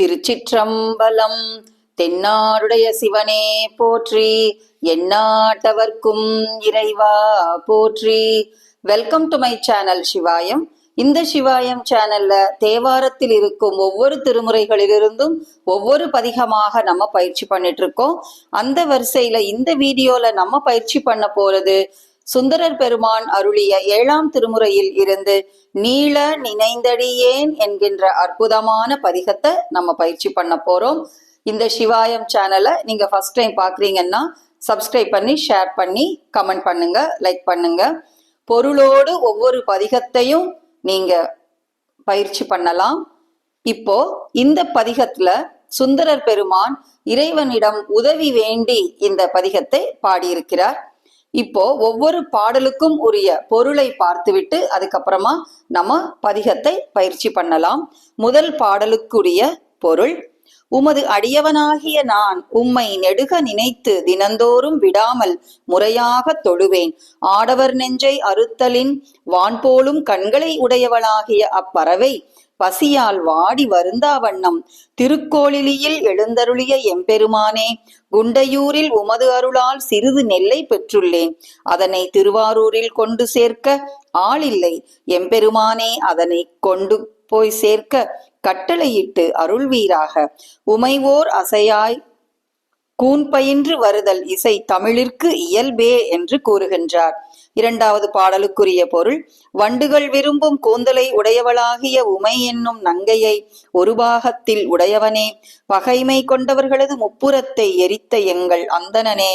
திருச்சிற்றம்பலம். தென்னாடுடைய சிவனே போற்றி எந்நாட்டவர்க்கும் இறைவா போற்றி. Welcome to my channel Sivayam இந்த சிவாயம் சேனல்ல தேவாரத்தில் இருக்கும் ஒவ்வொரு திருமுறைகளிலிருந்தும் ஒவ்வொரு பதிகமாக நம்ம பயிற்சி பண்ணிட்டு இருக்கோம். அந்த வரிசையில இந்த வீடியோல நம்ம பயிற்சி பண்ண போறது சுந்தரர் பெருமான் அருளிய ஏழாம் திருமுறையில் இருந்து நீள நினைந்தடியேன் என்கின்ற அற்புதமான பதிகத்தை நம்ம பயிற்சி பண்ண போறோம். இந்த சிவாயம் சேனலை நீங்க ஃபர்ஸ்ட் டைம் பாக்குறீங்கன்னா சப்ஸ்கிரைப் பண்ணி ஷேர் பண்ணி கமெண்ட் பண்ணுங்க லைக் பண்ணுங்க. பொருளோடு ஒவ்வொரு பதிகத்தையும் நீங்க பயிற்சி பண்ணலாம். இப்போ இந்த பதிகத்துல சுந்தரர் பெருமான் இறைவனிடம் உதவி வேண்டி இந்த பதிகத்தை பாடியிருக்கிறார். இப்போ ஒவ்வொரு பாடலுக்கும் உரிய பொருளை பார்த்துவிட்டு அதுக்கப்புறமா நம்ம பதிகத்தை பயிற்சி பண்ணலாம். முதல் பாடலுக்குரிய பொருள் உமது அடியவனாகிய நான் உம்மை நெடுக நினைத்து தினந்தோறும் விடாமல் முறையாக தொழுவேன். ஆடவர் நெஞ்சை அறுத்தலின் வான்போலும் கண்களை உடையவளாகிய அப்பறவை பசியால் வாடி வருந்தா வண்ணம். திருக்கோளிலியில் எழுந்தருளிய எம்பெருமானே குண்டையூரில் உமது அருளால் சிறிது நெல்லை பெற்றுள்ளேன். அதனை திருவாரூரில் கொண்டு சேர்க்க ஆளில்லை. எம்பெருமானே அதனை கொண்டு போய் சேர்க்க கட்டளையிட்டு அருள்வீராக. உமைவோர் அசையாய் கூன் பயின்று வருதல் இசை தமிழிற்கு இயல்பே என்று கூறுகின்றார். இரண்டாவது பாடலுக்குரிய பொருள் வண்டுகள் விரும்பும் கூந்தலை உடையவளாகிய உமை என்னும் நங்கையை ஒரு பாகத்தில் உடையவனே பகைமை கொண்டவர்களது முப்புறத்தை எரித்த எங்கள் அந்தணனே.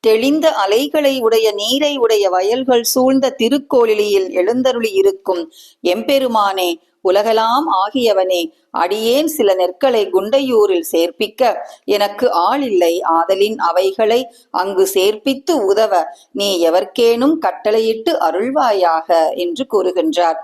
தெளிந்த அலைகளை உடைய நீரை உடைய வயல்கள் சூழ்ந்த திருக்கோளிலியில் எழுந்தருளி இருக்கும் எம்பெருமானே உலகலாம் ஆகியவனே அடியேன் சில நெற்களை குண்டையூரில் சேர்ப்பிக்க. எனக்கு ஆள் இல்லை ஆதலின் அவைகளை அங்கு சேர்ப்பித்து உதவ. நீ எவர்க்கேனும் கட்டளையிட்டு அருள்வாயாக என்று கூறுகின்றார்.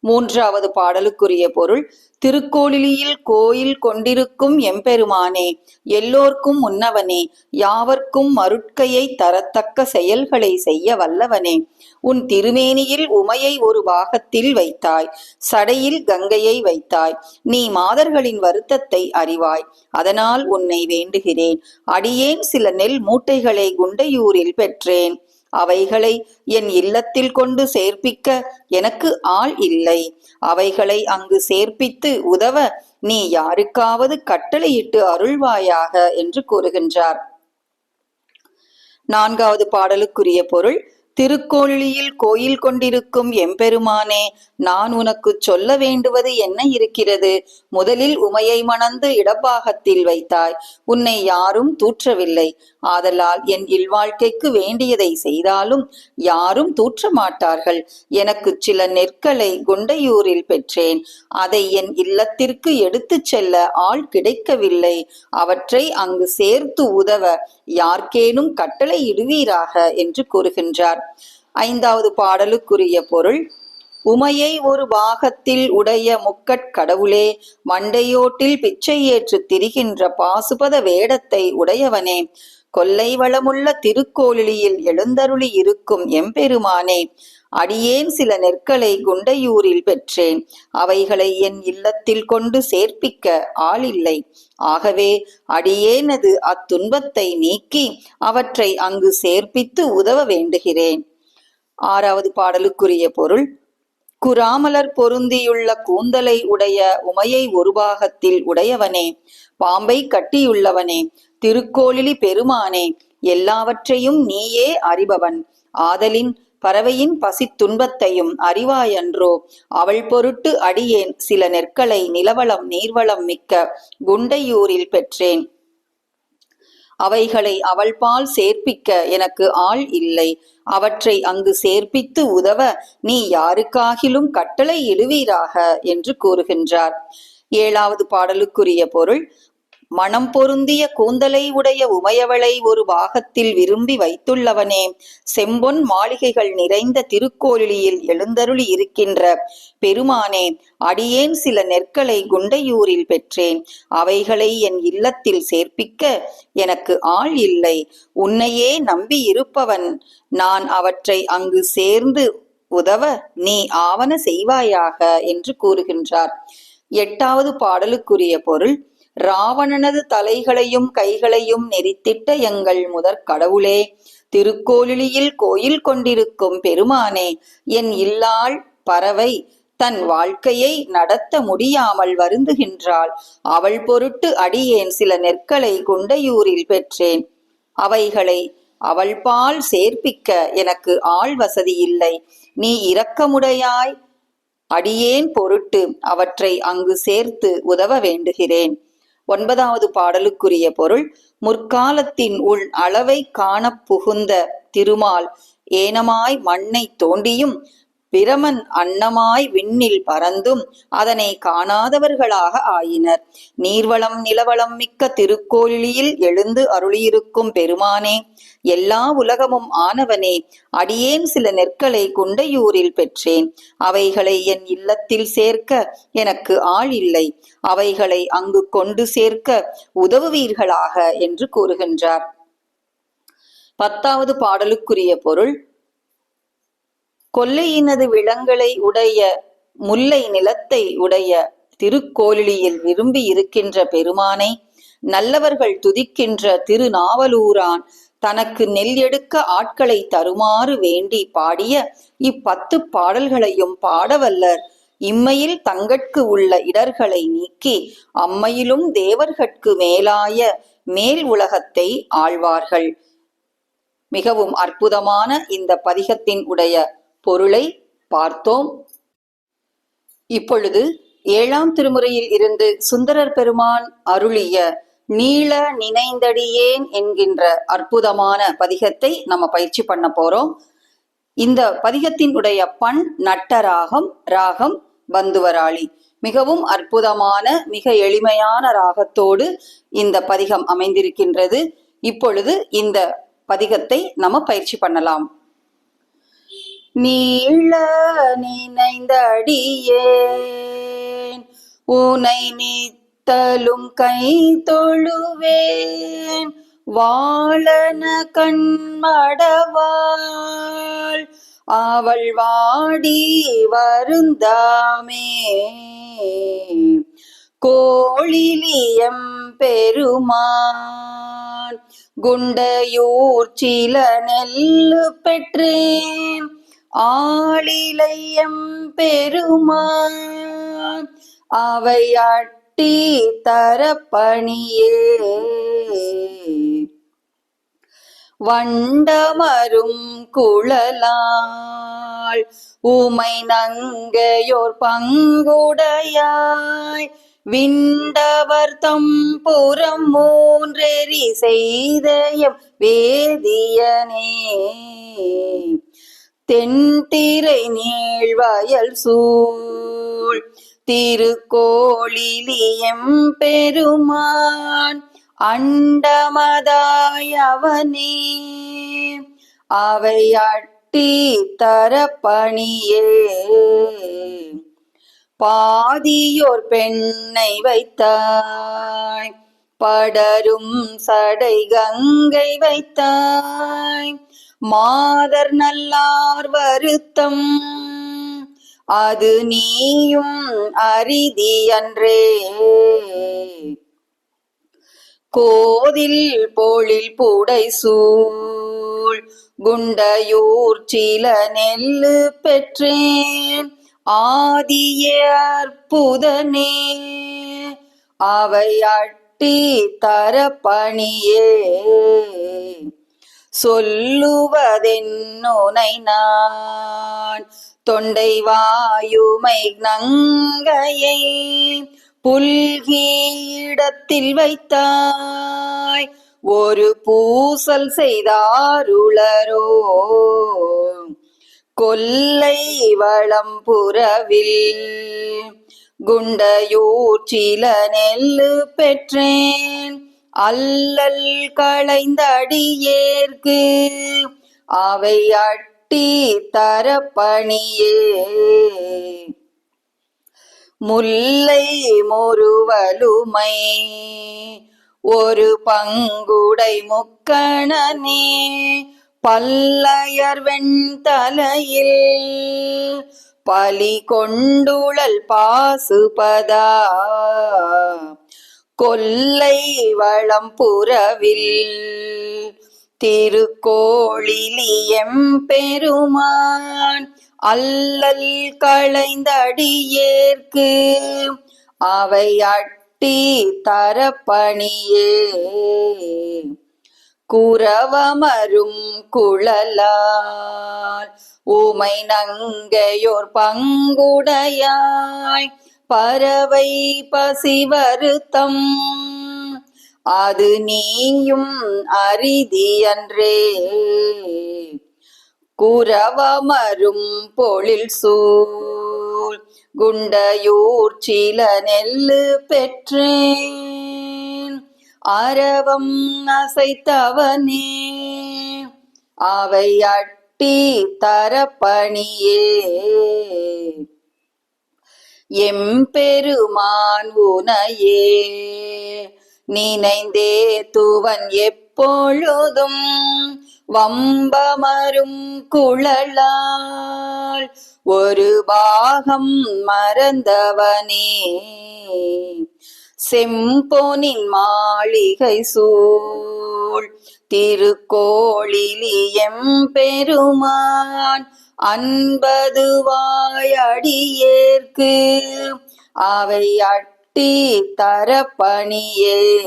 மூன்றாவது பாடலுக்குரிய பொருள் திருக்கோளிலியில் கோயில் கொண்டிருக்கும் எம்பெருமானே எல்லோர்க்கும் உன்னவனே யாவர்க்கும் மருட்கையை தரத்தக்க செயல்களை செய்ய வல்லவனே. உன் திருமேனியில் உமையை ஒரு பாகத்தில் வைத்தாய் சடையில் கங்கையை வைத்தாய் நீ மாதர்களின் வருத்தத்தை அறிவாய். அதனால் உன்னை வேண்டுகிறேன் அடியேன் சில நெல் மூட்டைகளை குண்டையூரில் பெற்றேன். அவைகளை என் இல்லத்தில் கொண்டு சேர்ப்பிக்க எனக்கு ஆள் இல்லை. அவைகளை அங்கு சேர்ப்பித்து உதவ நீ யாருக்காவது கட்டளையிட்டு அருள்வாயாக என்று கூறுகின்றார். நான்காவது பாடலுக்குரிய பொருள் திருக்கோழியில் கோயில் கொண்டிருக்கும் எம்பெருமானே நான் உனக்கு சொல்ல வேண்டுவது என்ன இருக்கிறது? முதலில் உமையை மணந்து இடப்பாகத்தில் வைத்தாய். உன்னை யாரும் தூற்றவில்லை. ஆதலால் என் இல்வாழ்க்கைக்கு வேண்டியதை செய்தாலும் யாரும் தூற்ற மாட்டார்கள் எனக்கு சில நெற்களை குண்டையூரில் பெற்றேன். அதை என் இல்லத்திற்கு எடுத்துச் செல்ல ஆள் கிடைக்கவில்லை. அவற்றை அங்கு சேர்த்து உதவ யார்க்கேனும் கட்டளை இடுவீராக என்று கூறுகின்றார். ஐந்தாவது பாடலுக்குரிய பொருள் உமையை ஒரு பாகத்தில் உடைய முக்கட் கடவுளே மண்டையோட்டில் பிச்சை ஏற்று திரிகின்ற பாசுபத வேடத்தை உடையவனே. கொல்லை வளமுள்ள திருக்கோளிலியில் எழுந்தருளி இருக்கும் எம்பெருமானே அடியேன் சில நெற்களை குண்டையூரில் பெற்றேன். அவைகளை என் இல்லத்தில் கொண்டு சேர்ப்பிக்க ஆளில்லை. ஆகவே அடியேனது அத்துன்பத்தை நீக்கி அவற்றை அங்கு சேர்ப்பித்து உதவ வேண்டுகிறேன். ஆறாவது பாடலுக்குரிய பொருள் குராமலர் பொருந்தியுள்ள கூந்தலை உடைய உமையை ஒரு பாகத்தில் உடையவனே பாம்பை கட்டியுள்ளவனே திருக்கோளிலி பெருமானே எல்லாவற்றையும் நீயே அறிபவன். ஆதலின் பறவையின் பசி துன்பத்தையும் அறிவாயன்றோ அவள் பொருட்டு அடியேன் சில நெற்களை நிலவளம் நீர்வளம் மிக்க குண்டையூரில் பெற்றேன். அவைகளை அவள் பால் சேர்ப்பிக்க எனக்கு ஆள் இல்லை. அவற்றை அங்கு சேர்ப்பித்து உதவ நீ யாருக்காகிலும் கட்டளை இடுவீராக என்று கூறுகின்றார். ஏழாவது பாடலுக்குரிய பொருள் மனம் பொருந்திய கூந்தலை உடைய உமையவளை ஒரு பாகத்தில் விரும்பி வைத்துள்ளவனே. செம்பொன் மாளிகைகள் நிறைந்த திருக்கோலியில் எழுந்தருளி இருக்கின்ற பெருமானே அடியேன் சில நெற்களை குண்டையூரில் பெற்றேன். அவைகளை என் இல்லத்தில் சேர்ப்பிக்க எனக்கு ஆள் இல்லை. உன்னையே நம்பி இருப்பவன் நான் அவற்றை அங்கு சேர்ந்து உதவ நீ ஆவன செய்வாயாக என்று கூறுகின்றார். எட்டாவது பாடலுக்குரிய பொருள் ராவணனது தலைகளையும் கைகளையும் நெறித்திட்ட எங்கள் முதற் கடவுளே திருக்கோலிலியில் கோயில் கொண்டிருக்கும் பெருமானே என் இல்லாள் பறவை தன் வாழ்க்கையை நடத்த முடியாமல் வருந்துகின்றாள். அவள் பொருட்டு அடியேன் சில நெற்களை குண்டையூரில் பெற்றேன். அவைகளை அவள் பால் சேர்ப்பிக்க எனக்கு ஆள் வசதி இல்லை. நீ இரக்கமுடையாய் அடியேன் பொருட்டு அவற்றை அங்கு சேர்த்து உதவ வேண்டுகிறேன். ஒன்பதாவது பாடலுக்குரிய பொருள் முற்காலத்தின் உள் அளவை காணப் புகுந்த திருமால் ஏனமாய் மண்ணை தோண்டியும் பிரமன் அன்னமாய் விண்ணில் பறந்தும் அதனை காணாதவர்களாக ஆயினர். நீர்வளம் நிலவளம் மிக்க திருக்கோயிலில் எழுந்து அருளியிருக்கும் பெருமானே எல்லா உலகமும் ஆனவனே அடியேன் சில நெற்களை குண்டையூரில் பெற்றேன். அவைகளை என் இல்லத்தில் சேர்க்க எனக்கு ஆள் இல்லை. அவைகளை அங்கு கொண்டு சேர்க்க உதவுவீர்களாக என்று கூறுகின்றார். பத்தாவது பாடலுக்குரிய பொருள் கொல்லையினது விலங்களை உடைய முல்லை நிலத்தை உடைய திருக்கோலியில் விரும்பி இருக்கின்ற பெருமானை நல்லவர்கள் துதிக்கின்ற திருநாவலூரான் தனக்கு நெல் எடுக்க ஆட்களை தருமாறு வேண்டி பாடிய இப்பத்து பாடல்களையும் பாடவல்லர் இம்மையில் தங்கட்கு உள்ள இடர்களை நீக்கி அம்மையிலும் தேவர்கட்கு மேலாய மேல் உலகத்தை ஆழ்வார்கள் மிகவும் அற்புதமான இந்த பதிகத்தின் உடைய பொருளை பார்த்தோம். இப்பொழுது ஏழாம் திருமுறையில் இருந்து சுந்தரர் பெருமான் அருளிய நீள நினைந்தடியேன் என்கின்ற அற்புதமான பதிகத்தை நம்ம பயிற்சி பண்ண போறோம். இந்த பதிகத்தின் உடைய பண் நட்ட ராகம் ராகம் பந்துவராளி மிகவும் அற்புதமான மிக எளிமையான ராகத்தோடு இந்த பதிகம் அமைந்திருக்கின்றது. இப்பொழுது இந்த பதிகத்தை நம்ம பயிற்சி பண்ணலாம். நீள நினைந்த அடியேன் உனை நித்தலும் கை தொழுவேன். வாழன கண்மடவாள் அவள் வாடி வருந்தாமே. கோழிலியம் பெருமான். குண்டையூர் சில நெல்லு பெற்றேன். ஆளிலையம் பெருமான் அவை அட்டி தரப்பணியே வண்டமரும் குழலாள் உமை நங்கையோர் பங்குடையாய். விண்டவர் தம் புறம் மூன்றெறி செய்தயம் வேதியனே. தென்திரை நீழ்வயல் சூழ் திருக்கோளிலியம் பெருமான் அண்டமதாயவனே அவை அட்டி தரப்பணியே. பாதியோர் பெண்ணை வைத்தாய் படரும் சடை கங்கை வைத்தாய். மாதர் நல்லார் வருத்தம். அது நீயும் அரிதி அன்றே கோதில் போழில் பூடை சூழ் குண்டையூர் சில நெல்லு பெற்றேன். ஆதிய அற்புதனே அவை அட்டி தரப்பணியே. சொல்லுவதென்னுனை நான். தொண்டை வாயுமை நங்கையை புல்கீடத்தில் வைத்தாய். ஒரு பூசல் செய்தாருளரோ. கொல்லை வளம் புறவில் குண்டையூற்றில நெல்லு பெற்றேன். அல்லல் களைந்த அடியேற்கு அவை அட்டி தரப்பணியே முல்லை முறுவலுமை ஒரு பங்குடை முக்கணனே. பல்லையர் வெண்தலையில் பலி கொண்டுழல் பாசுபதா. கொல்லை வளம் புறவில் திருக்கோளிலியம் பெருமான் அல்லல் களைந்தடியேற்கு அவை அட்டி தரப்பணியே. குறவமரும் குழலால் உமை நங்கையோர் பங்குடையாய் பறவை பசி வருத்தம். அது நீயும் அரிதியன்றே குரவமரும் பொழில் சூழ் குண்டையூர் சில நெல்லு பெற்றேன். அரவம் அசைத்தவனே அவை அட்டி தரப்பணியே. எம்பெருமான் உனையே. நினைந்தே தூவன் எப்பொழுதும் வம்பமரும் குழலால். ஒரு பாகம் மறந்தவனே. செம்பொனின் மாளிகை சூழ். திருக்கோளிலியம் பெருமான் அன்பதுவாயடியேற்கு அவை அட்டி தரப்பணியே.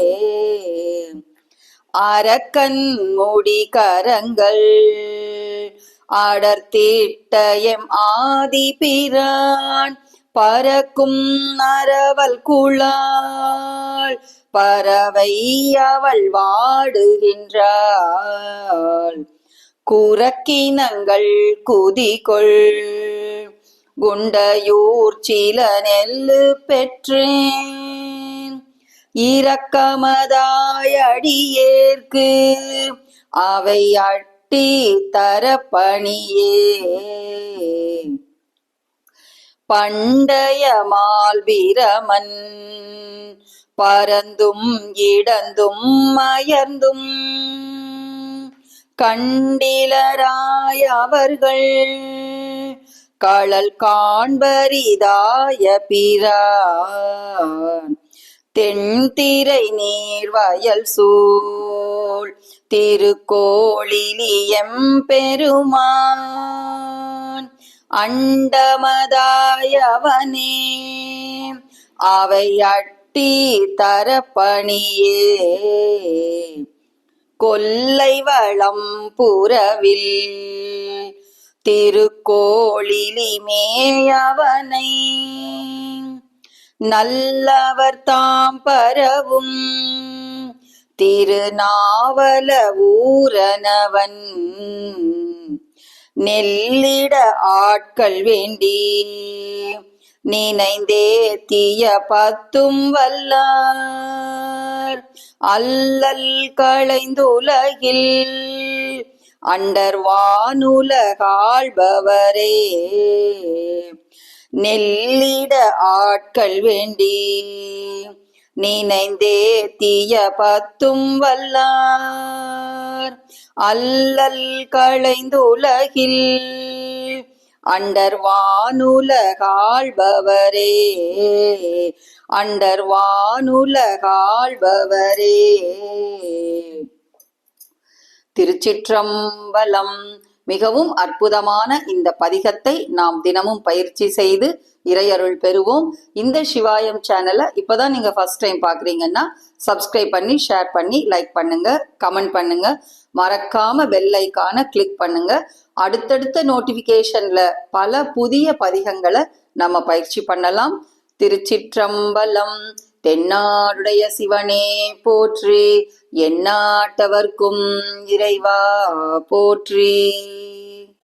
அரக்கன் முடி கரங்கள் அடர்த்திட்டயம் ஆதி பிரான். பறக்கும் நரவல் குழாள் பறவை அவள் வாடுகின்றாள். குரக்கினங்கள் குதிகொள் குண்டையூர் சில நெல்லு பெற்றேன் இரக்கமதாயடியேற்கு அவை அட்டி தரப்பணியே பண்டைய மால்வீரமன். பறந்தும் இடந்தும் அயர்ந்தும் கண்டிலராய் அவர்கள். களல் காண்பரிதாய பிரான். தென்திரை நீர் வயல் சூழ். திருக்கோளிலியம் பெருமான். அண்டமதாயவனே அவை அட்டி தரப்பணியே. கொல்லை வளம் புறவில் திருக்கோளிலிமேயவனை நல்லவர் தாம் பரவும் திருநாவல ஊரனவன். நெல்லிட ஆட்கள் வேண்டி நினைந்தே தீய பத்தும் வல்லார். அல்லல் களைந்துலகில் அண்டர் வானுலகாழ்பவரே. நெல்லிட ஆட்கள் வேண்டி நினைந்தே தீய பத்தும் வல்லார். அல்லல் களைந்துலகில் அண்டர் வானுலகாழ்பவரே அண்டர் வானுலகாழ்பவரே திருச்சிற்றம்பலம் மிகவும் அற்புதமான இந்த பதிகத்தை நாம் தினமும் பயிற்சி செய்து இறையருள் பெறுவோம். இந்த சிவாயம் சேனலை இப்போதான் நீங்க ஃபர்ஸ்ட் டைம் பார்க்குறீங்கன்னா சப்ஸ்கிரைப் பண்ணி ஷேர் பண்ணி லைக் பண்ணுங்க கமெண்ட் பண்ணுங்க. மறக்காம பெல் ஐக்கான கிளிக் பண்ணுங்க. அடுத்தடுத்த நோட்டிஃபிகேஷன்ல பல புதிய பதிகங்களை நம்ம பயிற்சி பண்ணலாம். திருச்சிற்றம்பலம் தென்னாடுடைய சிவனே போற்றி எந்நாட்டவர்க்கும் இறைவா போற்றி.